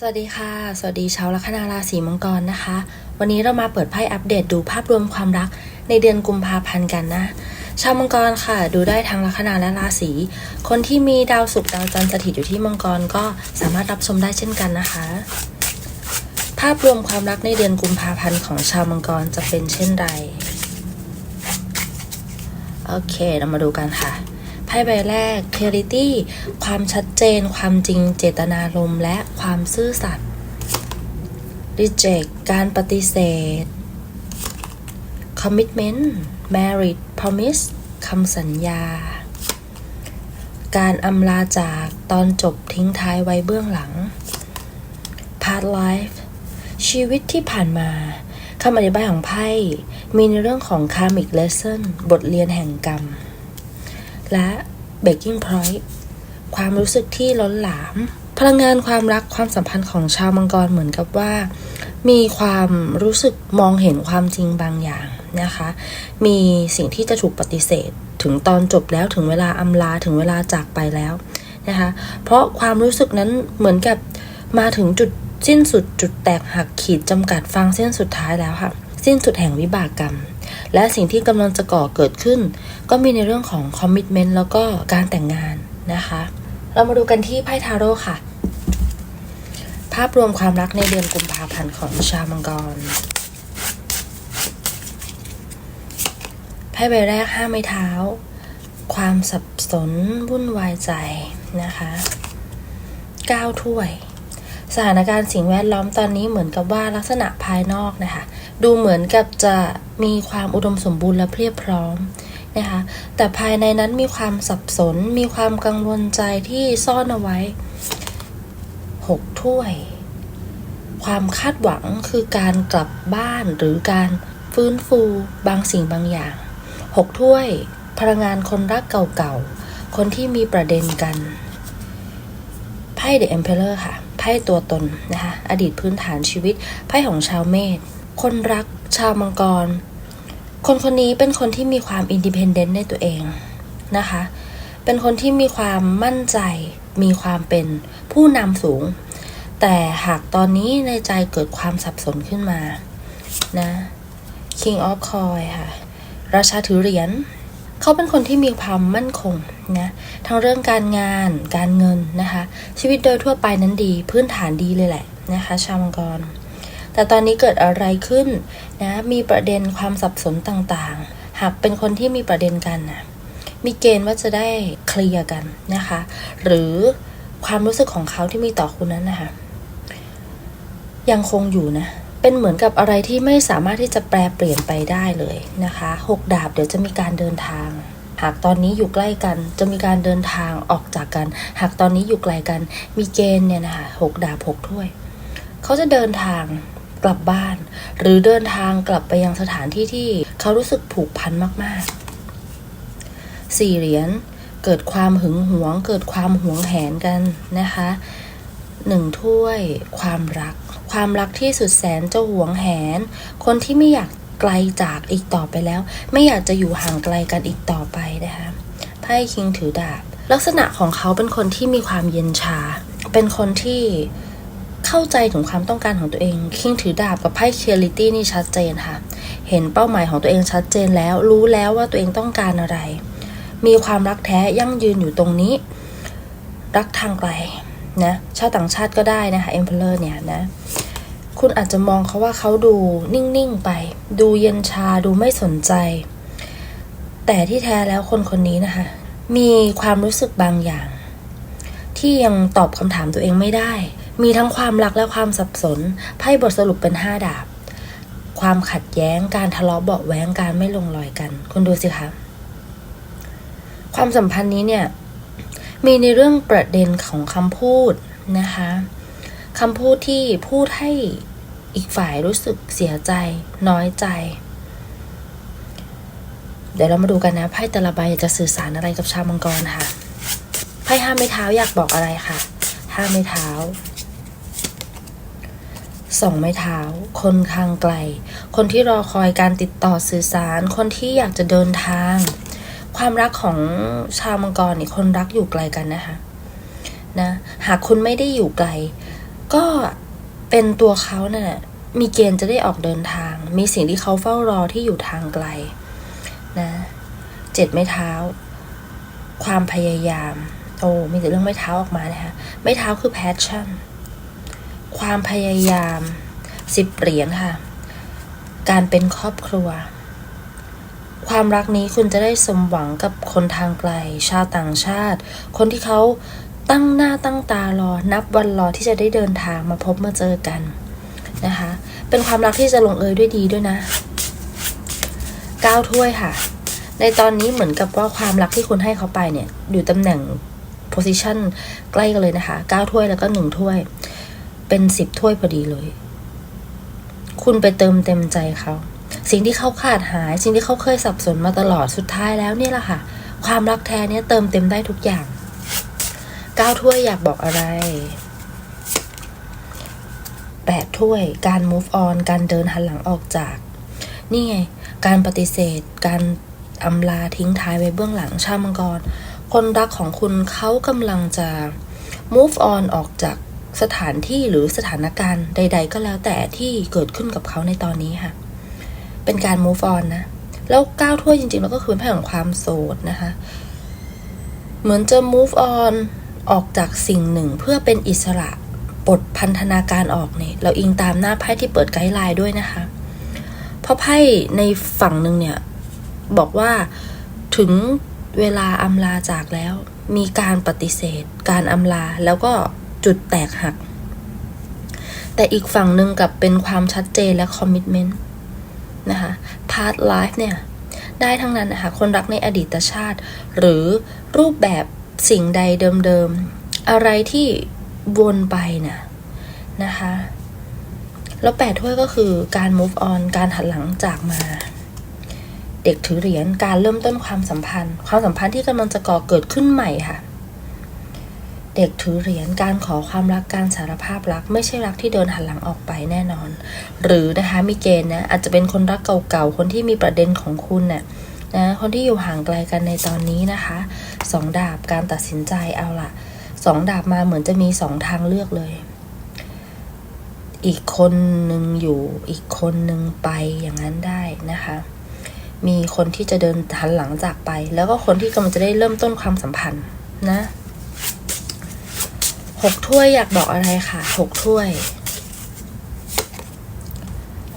สวัสดีค่ะ สวัสดีชาวลัคนาราศีมังกรนะคะ วันนี้เรามาเปิดไพ่อัปเดตดูภาพรวมความรักในเดือนกุมภาพันธ์กันนะ ชาวมังกรค่ะ ดูได้ทั้งลัคนาและราศี คนที่มีดาวศุกร์ดาวจันทร์สถิตอยู่ที่มังกรก็สามารถรับชมได้เช่นกันนะคะ ภาพรวมความรักในเดือนกุมภาพันธ์ของชาวมังกรจะเป็นเช่นไร โอเค เรามาดูกันค่ะ ไพ่ใบแรก clarity ความชัดเจน ความจริงเจตนารมณ์และความซื่อสัตย์ reject การปฏิเสธ commitment marriage promise คำสัญญา การอำลาจากตอนจบทิ้งท้ายไว้เบื้องหลัง past life ชีวิตที่ผ่านมาคำอธิบายของไพ่ มีในเรื่องของ karmic lesson บทเรียนแห่งกรรม และ breaking point ความรู้สึกที่ล้นหลาม พลังงานความรักความสัมพันธ์ของชาวมังกรเหมือนกับว่า มีความรู้สึกมองเห็นความจริงบางอย่างนะคะ มีสิ่งที่จะถูกปฏิเสธ ถึงตอนจบแล้วถึงเวลาอำลาถึงเวลาจากไปแล้วนะคะ เพราะความรู้สึกนั้นเหมือนกับมาถึงจุดสิ้นสุดจุดแตกหักขีดจำกัดฟังเส้นสุดท้ายแล้วค่ะ สิ้นสุดแห่งวิบากกรรม และสิ่งที่กำลังจะก่อเกิดขึ้น ก็มีในเรื่องของคอมมิชเมนต์แล้วก็การแต่งงานนะคะ เรามาดูกันที่ไพ่ทาโร่ค่ะ ภาพรวมความรักในเดือนกุมภาพันธ์ของชาวมังกรไพ่ใบแรกห้าไม้เท้า ความสับสนวุ่นวายใจนะคะก้าวถ้วย สถานการณ์สิ่งแวดล้อมตอนนี้เหมือนกับว่าลักษณะภายนอกนะคะดูเหมือนกับจะมีความอุดมสมบูรณ์และเพียบพร้อมนะคะแต่ภายในนั้นมีความสับสน มีความกังวลใจที่ซ่อนเอาไว้หกถ้วย ความคาดหวังคือการกลับบ้านหรือการฟื้นฟูบางสิ่งบางอย่างหกถ้วย พลังงานคนรักเก่าๆ คนที่มีประเด็นกันไพ่ The Emperor ค่ะ ไพ่ตัวตนนะคะอดีตพื้นฐานชีวิตไพ่ของชาวเมษคนรักชาวมังกร คนคนนี้เป็นคนที่มีความอินดิเพนเดนต์ในตัวเองนะคะ เป็นคนที่มีความมั่นใจมีความเป็นผู้นำสูง แต่หากตอนนี้ในใจเกิดความสับสนขึ้นมานะ King of Coin ค่ะ ราชาถือเหรียญ เขาเป็นคนที่มีความมั่นคงนะทั้งเรื่องการงานการเงินนะคะ ชีวิตโดยทั่วไปนั้นดี พื้นฐานดีเลยแหละนะคะ ชาวมังกร แต่ตอนนี้เกิดอะไรขึ้นนะมีประเด็นความสับสนต่างๆ หากเป็นคนที่มีประเด็นกันนะมีเกณฑ์ว่าจะได้เคลียร์กันนะคะ หรือความรู้สึกของเขาที่มีต่อคุณนั้นนะคะยังคงอยู่นะ เป็นเหมือนกับอะไรที่ไม่สามารถที่จะแปลเปลี่ยนไปได้เลยนะคะหกดาบเดี๋ยวจะมีการเดินทาง หากตอนนี้อยู่ใกล้กันจะมีการเดินทางออกจากกัน หากตอนนี้อยู่ไกลกัน มีเกณฑ์เนี่ยนะคะหกดาบหกถ้วย เขาจะเดินทางกลับบ้าน หรือเดินทางกลับไปยังสถานที่ที่เขารู้สึกผูกพันมากๆสี่เหรียญเกิดความหึงหวง เกิดความหวงแหนกันนะคะหนึ่งถ้วยความรัก ความรักที่สุดแสนจะหวงแหน คนที่ไม่อยากไกลจากอีกต่อไปแล้ว ไม่อยากจะอยู่ห่างไกลกันอีกต่อไปนะคะไพ่คิงถือดาบ ลักษณะของเขาเป็นคนที่มีความเย็นชา เป็นคนที่เข้าใจถึงความต้องการของตัวเองคิงถือดาบกับไพ่เคียริตี้นี่ชัดเจนค่ะ เห็นเป้าหมายของตัวเองชัดเจนแล้ว รู้แล้วว่าตัวเองต้องการอะไร มีความรักแท้ยั่งยืนอยู่ตรงนี้ รักทางไกลนะชาวต่างชาติก็ได้นะคะเอ็มเพลอร์เนี่ยนะ คุณอาจจะมองเขาว่าเขาดูนิ่ง ๆ ไป ดูเย็นชาดูไม่สนใจ แต่ที่แท้แล้วคนคนนี้นะคะ มีความรู้สึกบางอย่าง ที่ยังตอบคำถามตัวเองไม่ได้ มีทั้งความรักและความสับสนไพ่บทสรุปเป็นห้าดาบ ความขัดแย้งการทะเลาะเบาะแว้งการไม่ลงรอยกัน คุณดูสิคะความสัมพันธ์นี้เนี่ย มีในเรื่องประเด็นของคำพูดนะคะคำพูดที่พูดให้ อีกฝ่ายรู้สึกเสียใจ น้อยใจ เดี๋ยวเรามาดูกันนะไพ่แต่ละใบจะสื่อสารอะไรกับชาวมังกรค่ะไพ่ห้าไม้เท้าอยากบอกอะไรค่ะห้าไม้เท้าสองไม้เท้า คนข้างไกล คนที่รอคอยการติดต่อสื่อสาร คนที่อยากจะเดินทาง ความรักของชาวมังกรนี่คนรักอยู่ไกลกันนะคะนะหากคุณไม่ได้อยู่ไกล ก็เป็นตัวเขาเนี่ย มีเกณฑ์จะได้ออกเดินทาง มีสิ่งที่เขาเฝ้ารอที่อยู่ทางไกลนะเจ็ดไม้เท้า ความพยายาม โอ้มีแต่เรื่องไม้เท้าออกมานะคะไม้เท้าคือ passion ความพยายามสิบเหรียญค่ะ การเป็นครอบครัว ความรักนี้คุณจะได้สมหวังกับคนทางไกล ชาวต่างชาติ คนที่เขาตั้งหน้าตั้งตารอ นับวันรอที่จะได้เดินทางมาพบมาเจอกัน นะคะ เป็นความรักที่จะลงเอยด้วยดีด้วยนะก้าถ้วยค่ะ ในตอนนี้เหมือนกับว่าความรักที่คุณให้เขาไปเนี่ย อยู่ตำแหน่ง position ใกล้กันเลยนะคะเก้าถ้วยแล้วก็หนึ่งถ้วย เป็นสิบถ้วยพอดีเลย คุณไปเติมเต็มใจเขา สิ่งที่เขาขาดหาย สิ่งที่เขาเคยสับสนมาตลอดสุดท้ายแล้วเนี่ยแหละค่ะ ความรักแท้เนี่ยเติมเต็มได้ทุกอย่างเก้าถ้วยอยากบอกอะไร แปดถ้วย การ move on การเดินหันหลังออกจาก นี่ไง การปฏิเสธ การอำลาทิ้งท้ายไว้เบื้องหลังชาวมังกร คนรักของคุณเขากำลังจะ move on ออกจากสถานที่หรือสถานการณ์ใด ๆ ก็แล้วแต่ที่เกิดขึ้นกับเขาในตอนนี้ค่ะ เป็นการ move on นะ แล้วก้าวถ้วยจริงๆ แล้วก็คือเป็นไพ่ของความโสดนะคะ เหมือนจะ move on ออกจากสิ่งหนึ่งเพื่อเป็นอิสระ ปลดพันธนาการออกเนี่ยเราอิงตามหน้าไพ่ที่เปิดไกด์ไลน์ด้วยนะคะ เพราะไพ่ในฝั่งหนึ่งเนี่ย บอกว่าถึงเวลาอำลาจากแล้ว มีการปฏิเสธ การอำลาแล้วก็จุดแตกหัก แต่อีกฝั่งหนึ่งกับเป็นความชัดเจนและคอมมิชเมนต์นะคะพาร์ทไลฟ์เนี่ย ได้ทั้งนั้นนะคะคนรักในอดีตชาติ หรือรูปแบบสิ่งใดเดิมๆ อะไรที่ วนไปนะ่ะนะคะ แล้วแปดถ้วยก็คือการ move on การหันหลังจากมา เด็กถือเหรียญการเริ่มต้นความสัมพันธ์ ความสัมพันธ์ที่กำลังจะก่อเกิดขึ้นใหม่ค่ะ เด็กถือเหรียญการขอความรักการสารภาพรัก ไม่ใช่รักที่เดินหันหลังออกไปแน่นอน หรือนะคะมีเกณฑ์นะอาจจะเป็นคนรักเก่าๆคนที่มีประเด็นของคุณน่ะนะคนที่อยู่ห่างไกลกันในตอนนี้นะคะสองดาบการตัดสินใจเอาล่ะ สองดาบมาเหมือนจะมีสองทางเลือกเลย อีกคนหนึ่งอยู่อีกคนหนึ่งไปอย่างนั้นได้นะคะ มีคนที่จะเดินหันหลังจากไป แล้วก็คนที่กำลังจะได้เริ่มต้นความสัมพันธ์นะหกถ้วยอยากบอกอะไรค่ะหกถ้วย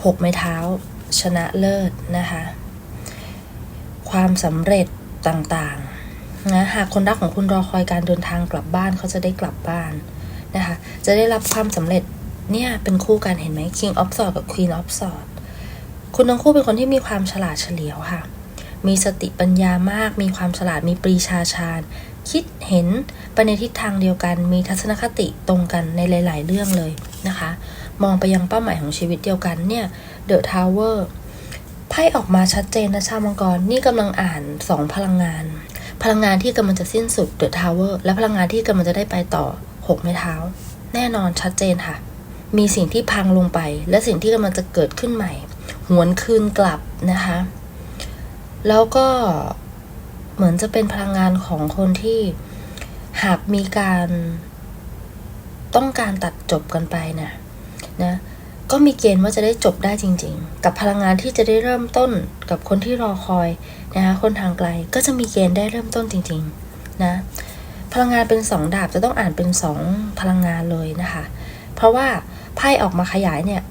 หกไม้เท้า ชนะเลิศนะคะ ความสำเร็จต่างๆ นะหากคนรักของคุณรอคอยการเดินทางกลับบ้านเขาจะได้กลับบ้านนะคะจะได้รับความสำเร็จเนี่ยเป็นคู่กันเห็นไหม King of Swords กับ Queen of Swords คุณทั้งคู่เป็นคนที่มีความฉลาดเฉลียวค่ะ มีสติปัญญามาก มีความฉลาดมีปรีชาชาญ คิดเห็นไปในทิศทางเดียวกัน มีทัศนคติตรงกันในหลาย ๆ เรื่องเลยนะคะ มองไปยังเป้าหมายของชีวิตเดียวกันเนี่ย The Tower ไพ่ออกมาชัดเจนนะชาวมังกร นี่กำลังอ่านสองพลังงาน พลังงานที่กำลังจะสิ้นสุด The Tower และพลังงานที่กำลังจะได้ไปต่อหกไม้เท้า แน่นอนชัดเจนค่ะ มีสิ่งที่พังลงไป และสิ่งที่กำลังจะเกิดขึ้นใหม่ หวนคืนกลับนะคะ แล้วก็เหมือนจะเป็นพลังงานของคนที่หากมีการต้องการตัดจบกันไปนะนะ ก็มีเกณฑ์ว่าจะได้จบได้จริง ๆ กับพลังงานที่จะได้เริ่มต้นกับคนที่รอคอยนะคะคนทางไกลก็จะมีเกณฑ์ได้เริ่มต้นจริงๆนะพลังงานเป็นสองดาบจะต้องอ่านเป็นสองพลังงานเลยนะคะ เพราะว่าไพ่ออกมาขยายเนี่ย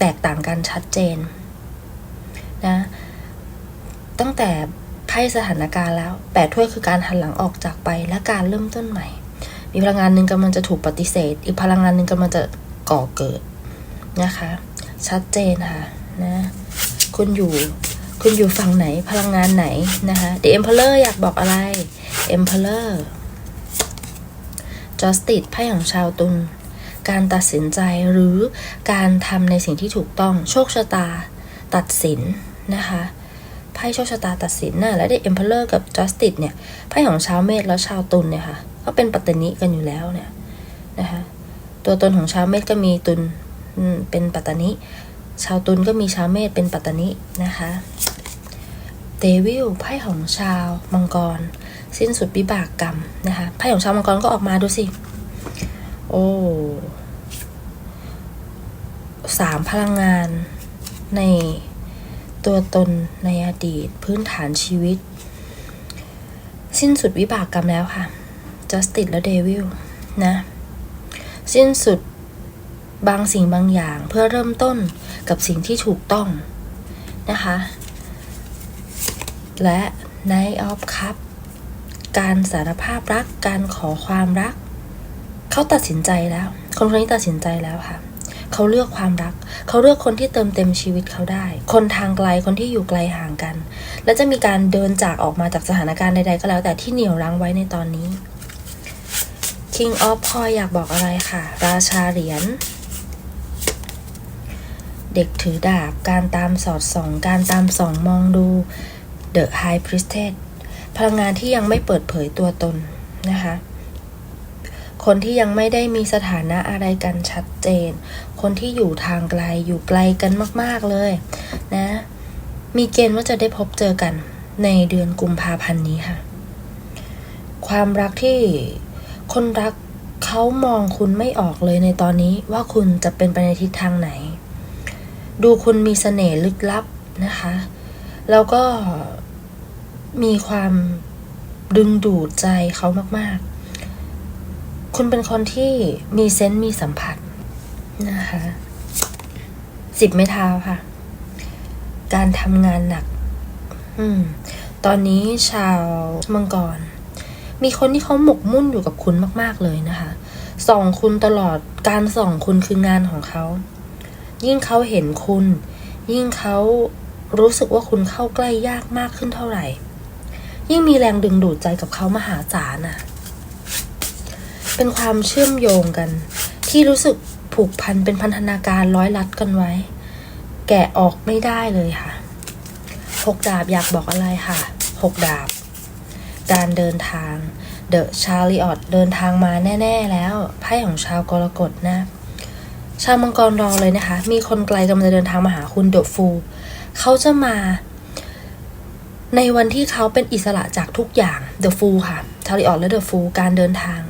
แตกต่างกันชัดเจนนะตั้งแต่ไพ่สถานการณ์แล้วแปดถ้วยคือการหันหลังออกจากไปและการเริ่มต้นใหม่ มีพลังงานหนึ่งกำลังจะถูกปฏิเสธ อีกพลังงานหนึ่งกำลังจะก่อเกิด นะคะ ชัดเจนค่ะนะคุณอยู่คุณอยู่ฝั่งไหนพลังงานไหนนะคะ The Emperor อยากบอกอะไร Emperor Justice ไพ่ของชาวตุลการตัดสินใจหรือการทำในสิ่งที่ถูกต้องโชคชะตาตัดสินนะคะไพ่โชคชะตาตัดสินนะ่ะและได้ Emperor กับ Justice เนี่ยไพ่ของชาวเมษและชาวตุลเนี่ยค่ะก็เป็นปัตตนิกันอยู่แล้วเนี่ยนะคะตัวตนของชาวเมษก็มีตุล เป็นปัตตานิชาวตุลก็มีชาวเมษเป็นปัตตานินะคะเดวิลไพ่ของชาวมังกร สิ้นสุดวิบากกรรมนะคะไพ่ของชาวมังกรก็ออกมาดูสิ โอ้สามพลังงานในตัวตนในอดีตพื้นฐานชีวิต สิ้นสุดวิบากกรรมแล้วค่ะ Justice และ Devil นะ สิ้นสุด บางสิ่งบางอย่างเพื่อเริ่มต้นกับสิ่งที่ถูกต้องนะคะ และ Night of Cup การสารภาพรัก การขอความรัก เขาตัดสินใจแล้ว คนคนนี้ตัดสินใจแล้วค่ะ เขาเลือกความรัก เขาเลือกคนที่เติมเต็มชีวิตเขาได้ คนทางไกล คนที่อยู่ไกลห่างกัน และจะมีการเดินจากออกมาจากสถานการณ์ใดๆก็แล้ว แต่ที่เหนี่ยวรั้งไว้ในตอนนี้ King of c o i อยากบอกอะไรค่ะ ราชาเหรียญ เด็กถือดาบ การตามสอดส่อง การตามส่องมองดู The High Priestess พลังงานที่ยังไม่เปิดเผยตัวตนนะคะ คนที่ยังไม่ได้มีสถานะอะไรกันชัดเจน คนที่อยู่ทางไกลอยู่ไกลกันมาก ๆ เลยนะ มีเกณฑ์ว่าจะได้พบเจอกันในเดือนกุมภาพันธ์นี้ค่ะ ความรักที่คนรักเขามองคุณไม่ออกเลยในตอนนี้ว่าคุณจะเป็นไปในทิศทางไหน ดูคุณมีเสน่ห์ลึกลับนะคะ แล้วก็มีความดึงดูดใจเขามาก ๆ คุณเป็นคนที่มีเซนต์มีสัมผัสนะคะสิบไม้เท้าค่ะ การทำงานหนัก อืม ตอนนี้ชาวมังกร มีคนที่เขาหมกมุ่นอยู่กับคุณมาก ๆ เลยนะคะ ส่องคุณตลอดการส่องคุณคืองานของเขา ยิ่งเขาเห็นคุณ ยิ่งเขารู้สึกว่าคุณเข้าใกล้ยากมากขึ้นเท่าไหร่ ยิ่งมีแรงดึงดูดใจกับเขามหาศาลน่ะเป็นความเชื่อมโยงกัน ที่รู้สึกผูกพันเป็นพันธนาการร้อยลัดกันไว้ แกะออกไม่ได้เลยค่ะหกดาบอยากบอกอะไรค่ะหกดาบ การเดินทางเดอะชาริออตเดินทางมาแน่ ๆ แล้วไพ่ของชาวกรกฎนะ ชาวมังกรรอเลยนะคะ มีคนไกลกำลังจะเดินทางมาหาคุณเดอะฟูเขาจะมา ในวันที่เขาเป็นอิสระจากทุกอย่าง The Fool ค่ะชาริออตและ The Fool การเดินทาง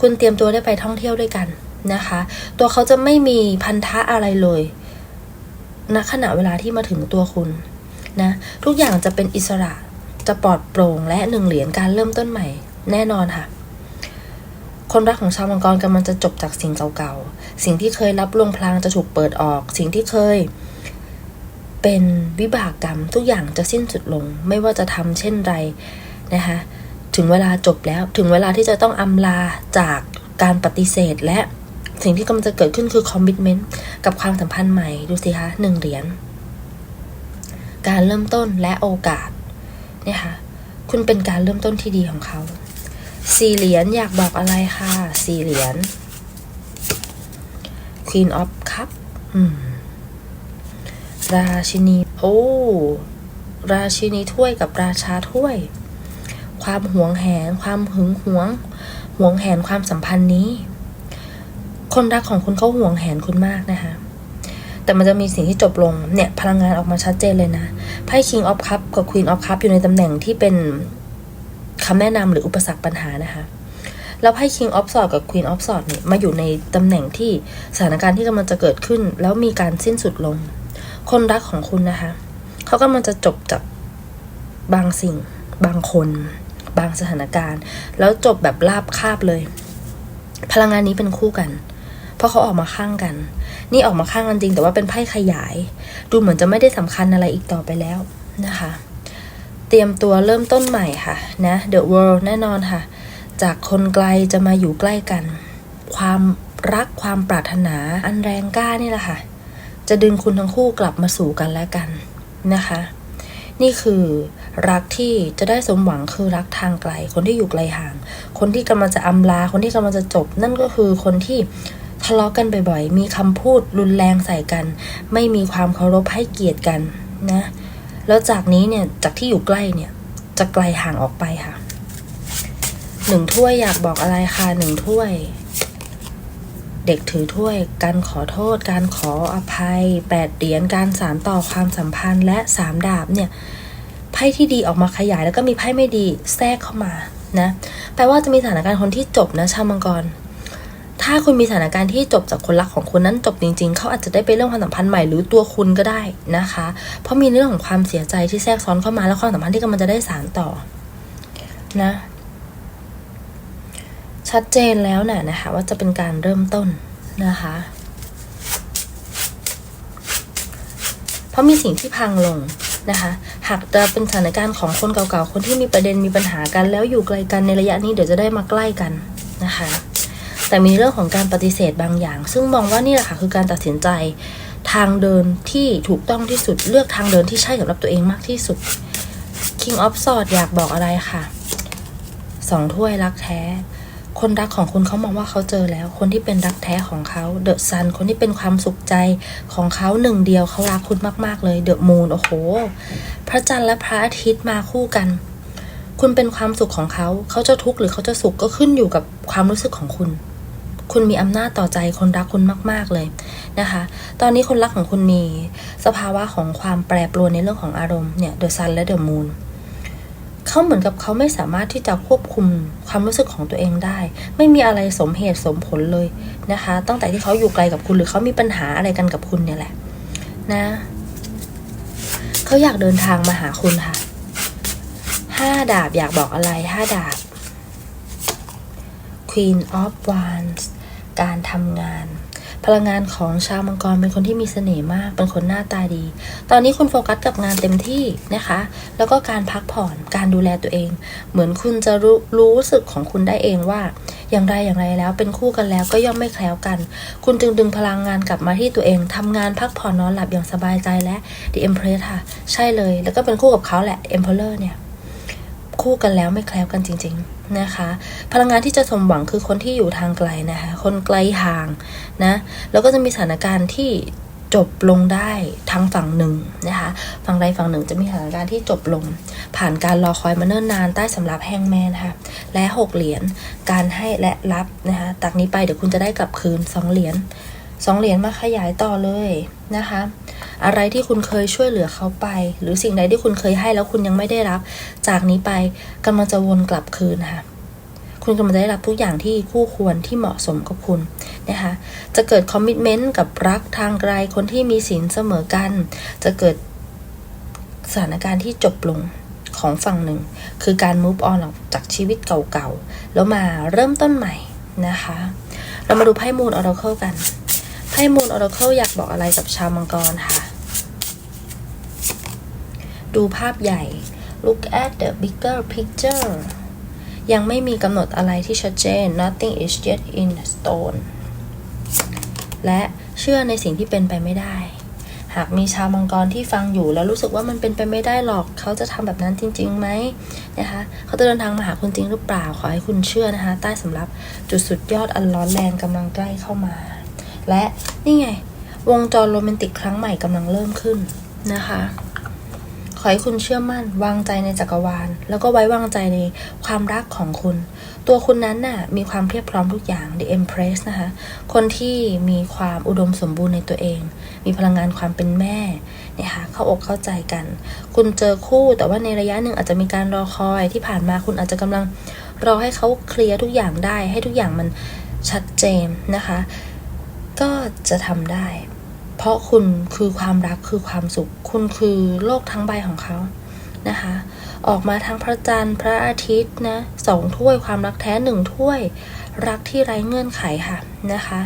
คุณเตรียมตัวได้ไปท่องเที่ยวด้วยกันนะคะ ตัวเขาจะไม่มีพันธะอะไรเลยณขณะเวลาที่มาถึงตัวคุณนะทุกอย่างจะเป็นอิสระจะปลอดโปร่งและหนึ่งเหรียญการเริ่มต้นใหม่ แน่นอนค่ะ คนรักของชาวมังกรกำลังจะจบจากสิ่งเก่าๆ สิ่งที่เคยรับลงพลางจะถูกเปิดออก สิ่งที่เคย เป็นวิบากกรรมทุกอย่างจะสิ้นสุดลง ไม่ว่าจะทำเช่นไรนะคะถึงเวลาจบแล้วถึงเวลาที่จะต้องอำลาจากการปฏิเสธและสิ่งที่กำลังจะเกิดขึ้นคือคอมมิชเมนต์กับความสัมพันธ์ใหม่ดูสิคะหนึ่งเหรียญการเริ่มต้นและโอกาสเนี่ยค่ะคุณเป็นการเริ่มต้นที่ดีของเขา สี่เหรียญอยากบอกอะไรค่ะ สี่เหรียญ Queen of Cup ราชินี โอ้ ราชินีถ้วยกับราชาถ้วย ความหวงแหน ความหึงหวง หวงแหนความสัมพันธ์นี้ คนรักของคุณเขาหวงแหนคุณมากนะคะ แต่มันจะมีสิ่งที่จบลง เนี่ย พลังงานออกมาชัดเจนเลยนะ ไพ่ King of Cup กับ Queen of Cup อยู่ในตำแหน่งที่เป็นคำแนะนำหรืออุปสรรคปัญหานะคะ แล้วไพ่ King of Swords กับ Queen of Swords เนี่ยมาอยู่ในตำแหน่งที่สถานการณ์ที่กำลังจะเกิดขึ้น แล้วมีการสิ้นสุดลง คนรักของคุณนะคะเขากำลังจะจบจากบางสิ่ง บางคน บางสถานการณ์ แล้วจบแบบราบคาบเลย พลังงานนี้เป็นคู่กัน เพราะเขาออกมาข้างกัน นี่ออกมาข้างกันจริง แต่ว่าเป็นไพ่ขยาย ดูเหมือนจะไม่ได้สำคัญอะไรอีกต่อไปแล้วนะคะ เตรียมตัวเริ่มต้นใหม่ค่ะนะ The World แน่นอนค่ะ จากคนไกลจะมาอยู่ใกล้กัน ความรักความปรารถนาอันแรงกล้านี่แหละค่ะ จะดึงคุณทั้งคู่กลับมาสู่กันและกันนะคะ นี่คือรักที่จะได้สมหวังคือรักทางไกล คนที่อยู่ไกลห่าง คนที่กำลังจะอำลา คนที่กำลังจะจบ นั่นก็คือคนที่ทะเลาะกันบ่อยๆ มีคำพูดรุนแรงใส่กัน ไม่มีความเคารพให้เกียรติกันนะ แล้วจากนี้เนี่ย จากที่อยู่ใกล้เนี่ย จะไกลห่างออกไปค่ะ หนึ่งถ้วยอยากบอกอะไรคะหนึ่งถ้วย เด็กถือถ้วย การขอโทษ การขออภัยแปดเหรียญการสานต่อความสัมพันธ์และสามดาบเนี่ยไพ่ที่ดีออกมาขยายแล้วก็มีไพ่ไม่ดีแทรกเข้ามานะแปลว่าจะมีสถานการณ์คนที่จบนะชาวมังกร ถ้าคุณมีสถานการณ์ที่จบจากคนรักของคุณนั้นจบจริง ๆ เขาอาจจะได้ไปเรื่องความสัมพันธ์ใหม่หรือตัวคุณก็ได้นะคะ เพราะมีเรื่องของความเสียใจที่แทรกซ้อนเข้ามาแล้วความสัมพันธ์ที่กำลังจะได้สานต่อนะ ชัดเจนแล้วน่ะนะคะ ว่าจะเป็นการเริ่มต้นนะคะ เพราะมีสิ่งที่พังลงนะคะ หากจะเป็นสถานการณ์ของคนเก่าๆ คนที่มีประเด็นมีปัญหากัน แล้วอยู่ไกลกันในระยะนี้เดี๋ยวจะได้มาใกล้กันนะคะ แต่มีเรื่องของการปฏิเสธบางอย่าง ซึ่งมองว่านี่แหละค่ะคือการตัดสินใจทางเดินที่ถูกต้องที่สุดเลือกทางเดินที่ใช่สำหรับตัวเองมากที่สุด King of Swords อยากบอกอะไรค่ะสองถ้วยรักแท้ คนรักของคุณเขามองว่าเขาเจอแล้ว คนที่เป็นรักแท้ของเขาเดอะซันคนที่เป็นความสุขใจของเขาหนึ่งเดียวเขารักคุณมาก ๆ เลยเดอะมูนโอ้โห พระจันทร์และพระอาทิตย์มาคู่กัน คุณเป็นความสุขของเขา เขาจะทุกข์หรือเขาจะสุขก็ขึ้นอยู่กับความรู้สึกของคุณ คุณมีอำนาจต่อใจคนรักคุณมาก ๆเลยนะคะ ตอนนี้คนรักของคุณมี สภาวะของความแปรปรวนในเรื่องของอารมณ์เนี่ยเดอะซันและเดอะมูน เขาเหมือนกับเขาไม่สามารถที่จะควบคุมความรู้สึกของตัวเองได้ ไม่มีอะไรสมเหตุสมผลเลยนะคะ ตั้งแต่ที่เขาอยู่ไกลกับคุณหรือเขามีปัญหาอะไรกันกับคุณเนี่ยแหละนะเขาอยากเดินทางมาหาคุณค่ะห้าดาบอยากบอกอะไรห้าดาบ Queen of Wands การทำงาน พลังงานของชาวมังกรเป็นคนที่มีเสน่ห์มาก เป็นคนหน้าตาดี ตอนนี้คุณโฟกัสกับงานเต็มที่นะคะ แล้วก็การพักผ่อนการดูแลตัวเอง เหมือนคุณจะรู้รู้สึกของคุณได้เองว่า อย่างไรอย่างไรแล้วเป็นคู่กันแล้วก็ย่อมไม่แคล้วกัน คุณจึงดึงพลังงานกลับมาที่ตัวเองทำงานพักผ่อนนอนหลับอย่างสบายใจและ The Empress ค่ะ ใช่เลย แล้วก็เป็นคู่กับเขาแหละ Emperor เนี่ย คู่กันแล้วไม่แคล้วกันจริง ๆนะคะ พลังงานที่จะสมหวังคือคนที่อยู่ทางไกลนะคะ คนไกลห่างนะแล้วก็จะมีสถานการณ์ที่จบลงได้ทางฝั่งหนึ่งนะคะฝั่งใดฝั่งหนึ่งจะมีสถานการณ์ที่จบลง ผ่านการรอคอยมาเนิ่นนานใต้สำรับแฮงแมนค่ะและหกเหรียญการให้และรับนะคะจากนี้ไปเดี๋ยวคุณจะได้กลับคืนสองเหรียญสองเหรียญมาขยายต่อเลยนะคะ อะไรที่คุณเคยช่วยเหลือเขาไป หรือสิ่งใดที่คุณเคยให้แล้วคุณยังไม่ได้รับ จากนี้ไปกำลังจะวนกลับคืนค่ะคุณกำลังจะได้รับทุกอย่างที่คู่ควรที่เหมาะสมกับคุณนะคะจะเกิดคอมมิชเมนต์กับรักทางไกลคนที่มีศีลเสมอกัน จะเกิดสถานการณ์ที่จบลงของฝั่งหนึ่ง คือการ move on ออกจากชีวิตเก่าๆ แล้วมาเริ่มต้นใหม่นะคะ เรามาดูไพ่มูนออร์เคิลกัน ไพ่มูนออร์เคิลอยากบอกอะไรกับชาวมังกรค่ะ ดูภาพใหญ่ look at the bigger picture ยังไม่มีกำหนดอะไรที่ชัดเจน nothing is yet in stone และเชื่อในสิ่งที่เป็นไปไม่ได้ หากมีชาวมังกรที่ฟังอยู่แล้วรู้สึกว่ามันเป็นไปไม่ได้หรอก เขาจะทำแบบนั้นจริงๆไหมนะคะ เขาจะเดินทางมาหาคุณจริงหรือเปล่า ขอให้คุณเชื่อนะคะ ใต้สำรับจุดสุดยอดอันร้อนแรงกำลังใกล้เข้ามา และ นี่ไง วงจรโรแมนติกครั้งใหม่กำลังเริ่มขึ้นนะคะ ขอให้คุณเชื่อมั่น วางใจในจักรวาล แล้วก็ไว้วางใจในความรักของคุณ ตัวคุณนั้นน่ะ มีความเพียบพร้อมทุกอย่าง The Empress นะคะ คนที่มีความอุดมสมบูรณ์ในตัวเอง มีพลังงานความเป็นแม่เนี่ยค่ะเข้าอกเข้าใจกัน คุณเจอคู่แต่ว่าในระยะหนึ่งอาจจะมีการรอคอยที่ผ่านมาคุณอาจจะกำลังรอให้เขาเคลียร์ทุกอย่างได้ ให้ทุกอย่างมันชัดเจนนะคะ ก็จะทำได้ เพราะคุณคือความรักคือความสุข คุณคือโลกทั้งใบของเขานะคะ ออกมาทั้งพระจันทร์พระอาทิตย์นะสองถ้วยความรักแท้หนึ่งถ้วย รักที่ไร้เงื่อนไขค่ะนะคะ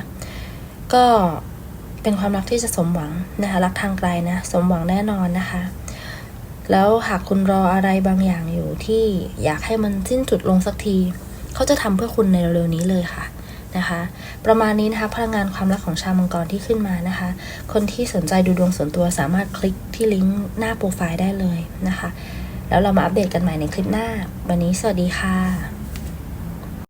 ก็เป็นความรักที่จะสมหวังนะคะรักทางไกลนะสมหวังแน่นอนนะคะ แล้วหากคุณรออะไรบางอย่างอยู่ที่อยากให้มันสิ้นสุดลงสักที เขาจะทำเพื่อคุณในเร็วๆนี้เลยค่ะ นะคะ ประมาณนี้นะคะพลังงานความรักของชาวมังกรที่ขึ้นมานะคะ คนที่สนใจดูดวงส่วนตัวสามารถคลิกที่ลิงก์หน้าโปรไฟล์ได้เลยนะคะ แล้วเรามาอัปเดตกันใหม่ในคลิปหน้า วันนี้สวัสดีค่ะ